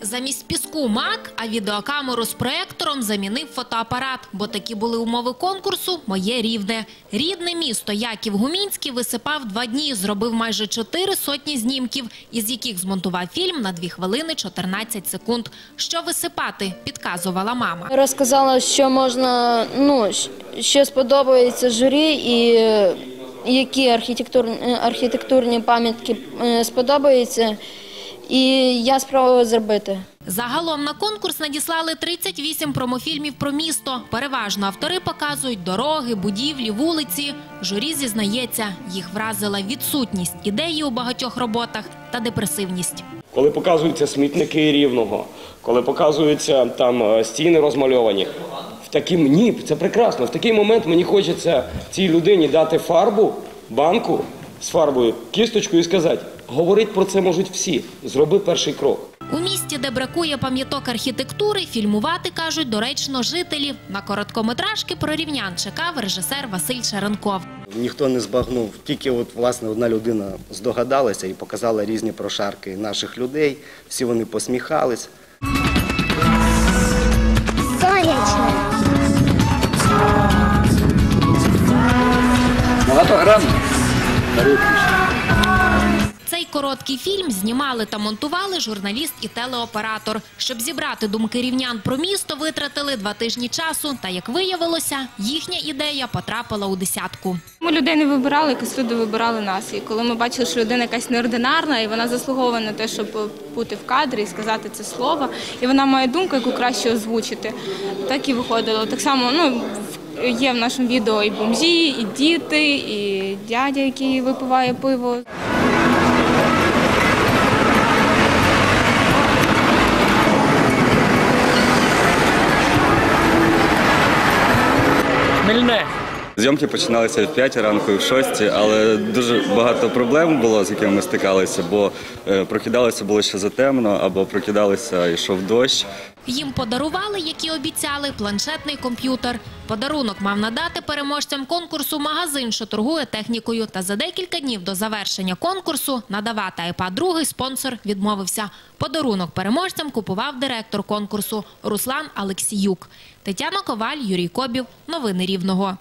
Замість піску мак, а відеокамеру з проектором замінив фотоапарат, бо такі були умови конкурсу «Моє рівне». Рідне місто Яків Гумінський висипав два дні, зробив майже чотири сотні знімків, із яких змонтував фільм на 2 хвилини 14 секунд. Що висипати, підказувала мама. Розказала, що можна, ну, що сподобається журі і які архітектурні, архітектурні пам'ятки е, сподобаються. І я спробувала зробити. Загалом на конкурс надіслали 38 промофільмів про місто. Переважно автори показують дороги, будівлі, вулиці. Журі зізнається, їх вразила відсутність ідеї у багатьох роботах та депресивність. Коли показуються смітники рівного, коли показуються там е, стіни розмальовані. В таким ні, це прекрасно. В такий момент мені хочеться цій людині дати фарбу, банку з фарбою, кісточку і сказати: говорить про це можуть всі. Зроби перший крок. У місті, де бракує пам'яток архітектури, фільмувати кажуть доречно жителів. На короткометражки про рівнян чекав режисер Василь Шаренков. Ніхто не збагнув, тільки от власне одна людина здогадалася і показала різні прошарки наших людей. Всі вони посміхались. Цей короткий фільм знімали та монтували журналіст і телеоператор. Щоб зібрати думки рівнян про місто, витратили два тижні часу. Та як виявилося, їхня ідея потрапила у десятку. Ми людей не вибирали, якось люди вибирали нас. І коли ми бачили, що людина якась неординарна, і вона заслуговує на те, щоб бути в кадрі і сказати це слово, і вона має думку, яку краще озвучити. Так і виходило. Так само, ну. Є в нашому відео і бомжі, і діти, і дядя, який випиває пиво. Зйомки починалися в 5 ранку і в 6, але дуже багато проблем було, з якими ми стикалися, бо е, прокидалися було ще затемно, або прокидалися, йшов дощ. Їм подарували, як і обіцяли, планшетний комп'ютер. Подарунок мав надати переможцям конкурсу магазин, що торгує технікою. Та за декілька днів до завершення конкурсу надавати iPad другий спонсор відмовився. Подарунок переможцям купував директор конкурсу Руслан Алексіюк. Тетяна Коваль, Юрій Кобів. Новини Рівного.